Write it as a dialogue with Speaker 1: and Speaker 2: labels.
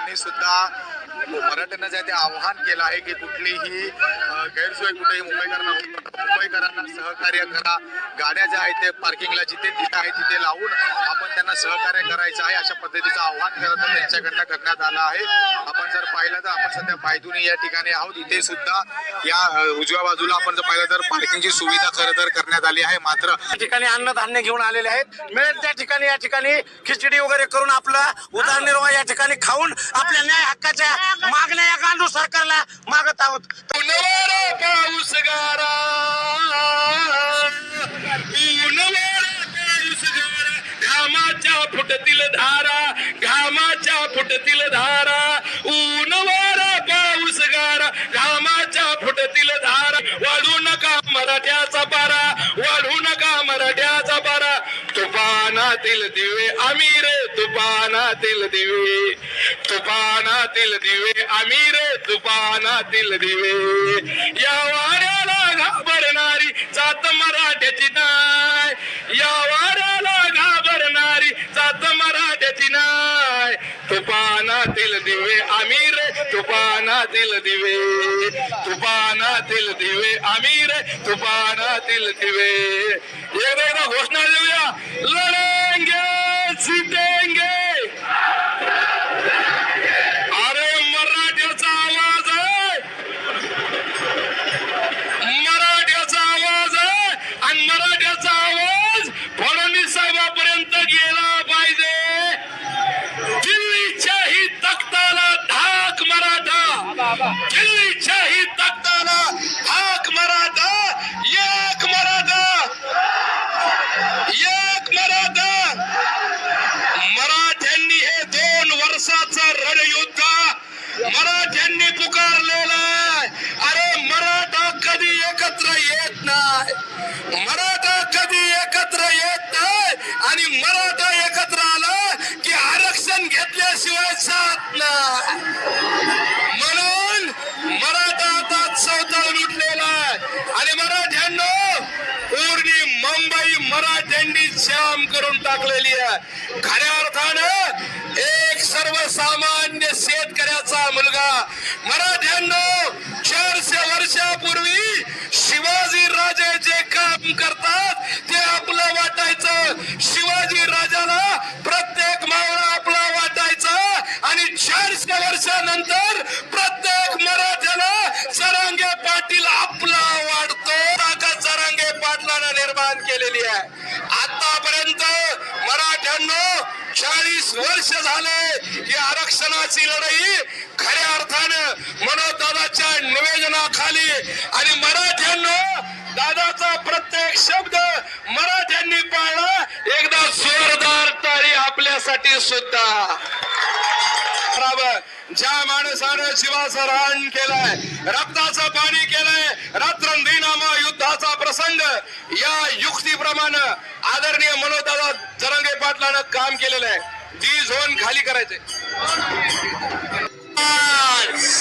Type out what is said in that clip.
Speaker 1: यांनी सुद्धा मराठ्यांना जे ते आव्हान केलं आहे की कुठलीही गैरसोय कुठेही मुंबईकरांना मुंबईकरांना सहकार्य करा. गाड्या ज्या आहेत ते पार्किंगला जिथे तिथे आहे तिथे लावून आपण त्यांना सहकार्य करायचं आहे अशा पद्धतीचं आव्हान खरं तर त्यांच्याकडनं करण्यात आलं आहे. जर पाहिलं तर आपण सध्या पायदुनी या ठिकाणी आहोत. इथे सुद्धा या उजव्या बाजूला आपण जर पाहिलं तर पार्किंगची सुविधा खरं तर करण्यात आली आहे. मात्र
Speaker 2: ठिकाणी अन्नधान्य घेऊन आलेले आहेत. मिळेल त्या ठिकाणी या ठिकाणी खिचडी वगैरे करून आपला उदरनिर्वाह या ठिकाणी खाऊन आपल्या न्याय हक्काच्या मागण्या या गांडू सरकारला मागत आहोत.
Speaker 3: पाऊस गारा घामाच्या फुटतील धारा घामाच्या फुटतील धारा. अमीर तुपानातील तुफानातील दिवे तुफानातील दिवे अमीर तुपानातील तुफानातील दिवे. या वाऱ्याला घाबरणारी जात मराठ्याची नाय. या वाऱ्याला घाबरणारी जात मराठ्याची नाय. तुफानातील दिवे अमीर तुपानातील तुफानातील दिवे. तुफानातील दिवे अमीर तुपानातील तुफानातील दिवे. एकदा घोषणा देऊया. लढेंगे जितेंगे अरे मराठ्याचा आवाज आहे मराठ्याचा आवाज आहे आणि मराठ्याचा आवाज फडणवीस साहेबापर्यंत गेला पाहिजे दिल्लीच्या ही तख्ताला धाक मराठा दिल्लीच्या ही तख्ताला धाक मराठा एक मराठा एक मराठा मराठ्यांनी हे दोन वर्षाचं रणयुद्ध मराठ्यांनी पुकारलेलं अरे मराठा कधी एकत्र येत नाही? मराठा कधी एकत्र येत नाही? आणि मराठा एकत्र आला की आरक्षण घेतल्याशिवाय जात नाही. म्हणून मराठा आता चौथा लुटलेला आहे. आणि मराठ्यांनो पूर्ण मुंबई मराठ्यांनी जाम करून टाकलेली आहे. खऱ्या अर्थानं एक सर्वसामान्य शेतकऱ्याचा होता मराठ्यांनो चारशे वर्षापूर्वी शिवाजी राजे जे काम करतात ते आपलं वाटायचं. शिवाजी राजाला प्रत्येक मावळा आपला वाटायचा आणि चारशे वर्षानंतर प्रत्येक मराठ्याला सरांगे पाटील आपला वाढतो. ताकद सरांगे पाटलानं निर्माण केलेली आहे. आतापर्यंत मराठ्यांनो चाळीस वर्ष झाले. ही आरक्षणाची लढाई खऱ्या अर्थानं मनोदादाच्या निवेदनाखाली. आणि मराठ्यांना दादाचा प्रत्येक शब्द मराठ्यांनी पाळला. एकदा जोरदार तारी आपल्यासाठी सुद्धा. ज्या माणसानं जीवाचं रान केलंय रक्ताचं पाणी केलंय रात्रंदिनामा युद्धाचा प्रसंग या युक्तीप्रमाणे आदरणीय मनोदादा जरंगे पाटलानं काम केलेलं आहे. ती झोन खाली करायचे
Speaker 2: God